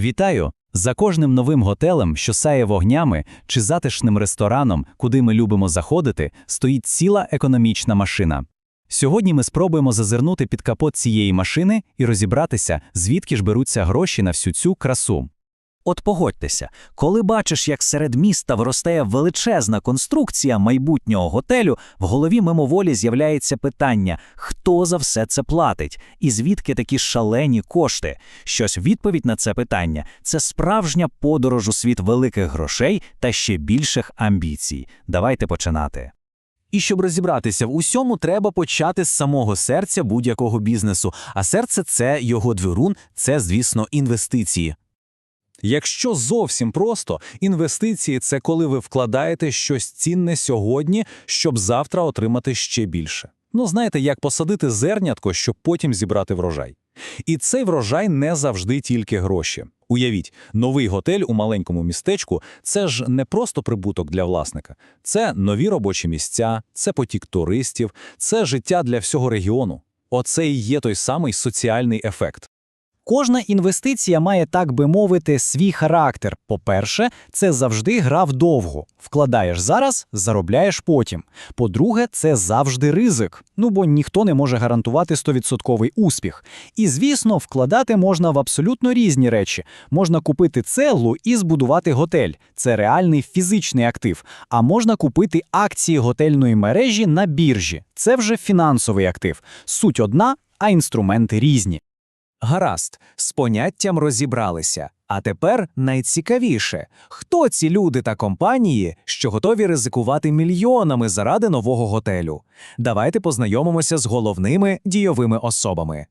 Вітаю! За кожним новим готелем, що сає вогнями, чи затишним рестораном, куди ми любимо заходити, стоїть ціла економічна машина. Сьогодні ми спробуємо зазирнути під капот цієї машини і розібратися, звідки ж беруться гроші на всю цю красу. От погодьтеся, коли бачиш, як серед міста виростає величезна конструкція майбутнього готелю, в голові мимоволі з'являється питання, хто за все це платить, і звідки такі шалені кошти. Щось відповідь на це питання це справжня подорож у світ великих грошей та ще більших амбіцій. Давайте починати. І щоб розібратися в усьому, треба почати з самого серця будь-якого бізнесу. А серце це його двірун, це, звісно, інвестиції. Якщо зовсім просто, інвестиції це коли ви вкладаєте щось цінне сьогодні, щоб завтра отримати ще більше. Ну, знаєте, як посадити зернятко, щоб потім зібрати врожай. І цей врожай не завжди тільки гроші. Уявіть, новий готель у маленькому містечку це ж не просто прибуток для власника, це нові робочі місця, це потік туристів, це життя для всього регіону. Оце і є той самий соціальний ефект. Кожна інвестиція має, так би мовити, свій характер. По-перше, це завжди гра вдовго. Вкладаєш зараз, заробляєш потім. По-друге, це завжди ризик. Ну бо ніхто не може гарантувати 100% успіх. І, звісно, вкладати можна в абсолютно різні речі. Можна купити цеглу і збудувати готель. Це реальний фізичний актив. А можна купити акції готельної мережі на біржі. Це вже фінансовий актив. Суть одна, а інструменти різні. Гаразд, з поняттям розібралися. А тепер найцікавіше хто ці люди та компанії, що готові ризикувати мільйонами заради нового готелю? Давайте познайомимося з головними дійовими особами.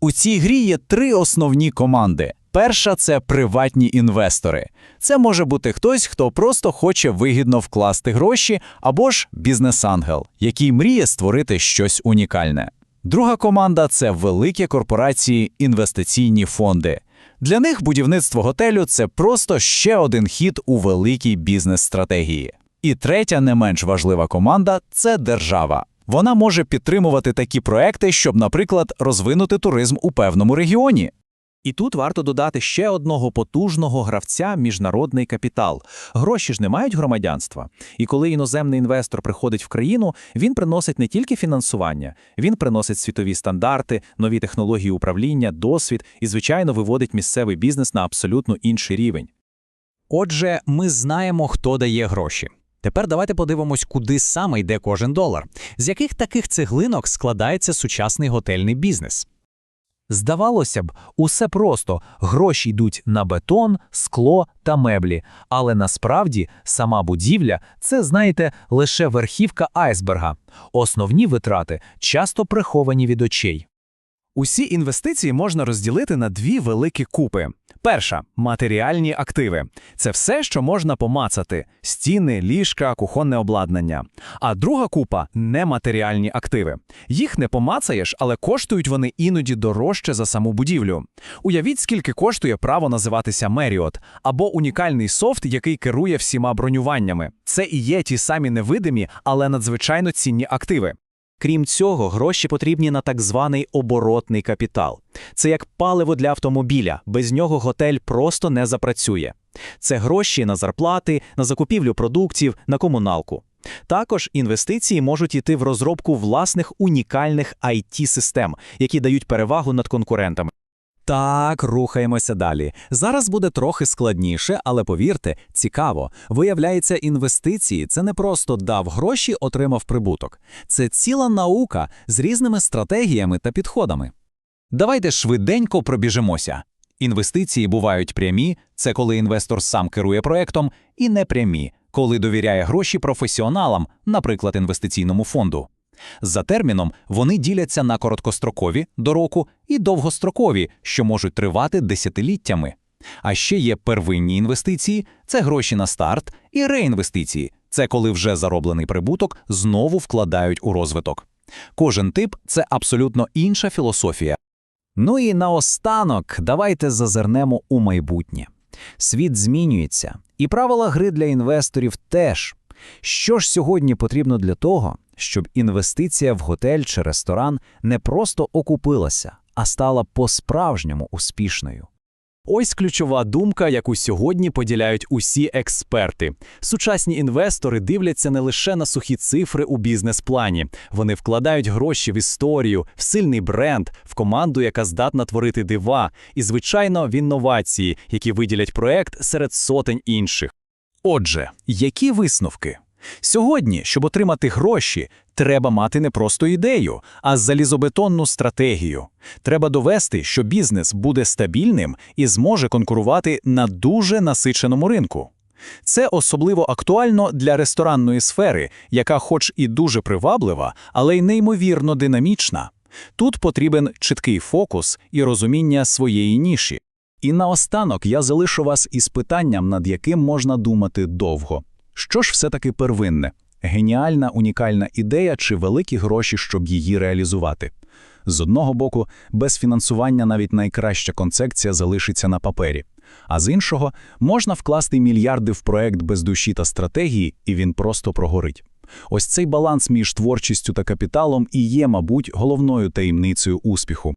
У цій грі є три основні команди. Перша це приватні інвестори. Це може бути хтось, хто просто хоче вигідно вкласти гроші, або ж бізнес-ангел, який мріє створити щось унікальне. Друга команда це великі корпорації, інвестиційні фонди. Для них будівництво готелю це просто ще один хід у великій бізнес-стратегії. І третя, не менш важлива команда це держава. Вона може підтримувати такі проекти, щоб, наприклад, розвинути туризм у певному регіоні. І тут варто додати ще одного потужного гравця міжнародний капітал. Гроші ж не мають громадянства. І коли іноземний інвестор приходить в країну, він приносить не тільки фінансування, він приносить світові стандарти, нові технології управління, досвід і, звичайно, виводить місцевий бізнес на абсолютно інший рівень. Отже, ми знаємо, хто дає гроші. Тепер давайте подивимось, куди саме йде кожен долар. З яких таких цеглинок складається сучасний готельний бізнес? Здавалося б, усе просто гроші йдуть на бетон, скло та меблі, але насправді сама будівля це, знаєте, лише верхівка айсберга. Основні витрати часто приховані від очей. Усі інвестиції можна розділити на дві великі купи. Перша матеріальні активи. Це все, що можна помацати: стіни, ліжка, кухонне обладнання. А друга купа нематеріальні активи. Їх не помацаєш, але коштують вони іноді дорожче за саму будівлю. Уявіть, скільки коштує право називатися Меріот або унікальний софт, який керує всіма бронюваннями. Це і є ті самі невидимі, але надзвичайно цінні активи. Крім цього, гроші потрібні на так званий оборотний капітал. Це як паливо для автомобіля, без нього готель просто не запрацює. Це гроші на зарплати, на закупівлю продуктів, на комуналку. Також інвестиції можуть йти в розробку власних унікальних it систем які дають перевагу над конкурентами. Так, рухаємося далі. Зараз буде трохи складніше, але повірте, цікаво. Виявляється, інвестиції це не просто дав гроші, отримав прибуток. Це ціла наука з різними стратегіями та підходами. Давайте швиденько пробіжимося. Інвестиції бувають прямі, це коли інвестор сам керує проектом, і непрямі, коли довіряє гроші професіоналам, наприклад, інвестиційному фонду. За терміном вони діляться на короткострокові до року і довгострокові, що можуть тривати десятиліттями. А ще є первинні інвестиції це гроші на старт, і реінвестиції це коли вже зароблений прибуток знову вкладають у розвиток. Кожен тип це абсолютно інша філософія. Ну і наостанок давайте зазирнемо у майбутнє. Світ змінюється, і правила гри для інвесторів теж. Що ж сьогодні потрібно для того, щоб інвестиція в готель чи ресторан не просто окупилася, а стала по-справжньому успішною? Ось ключова думка, яку сьогодні поділяють усі експерти. Сучасні інвестори дивляться не лише на сухі цифри у бізнес-плані. Вони вкладають гроші в історію, в сильний бренд, в команду, яка здатна творити дива, і, звичайно, в інновації, які виділять проект серед сотень інших. Отже, які висновки? Сьогодні, щоб отримати гроші, треба мати не просто ідею, а залізобетонну стратегію. Треба довести, що бізнес буде стабільним і зможе конкурувати на дуже насиченому ринку. Це особливо актуально для ресторанної сфери, яка хоч і дуже приваблива, але й неймовірно динамічна. Тут потрібен чіткий фокус і розуміння своєї ніші. І наостанок я залишу вас із питанням, над яким можна думати довго. Що ж все-таки первинне? Геніальна унікальна ідея чи великі гроші, щоб її реалізувати? З одного боку, без фінансування навіть найкраща концепція залишиться на папері. А з іншого, можна вкласти мільярди в проект без душі та стратегії, і він просто прогорить. Ось цей баланс між творчістю та капіталом і є, мабуть, головною таємницею успіху.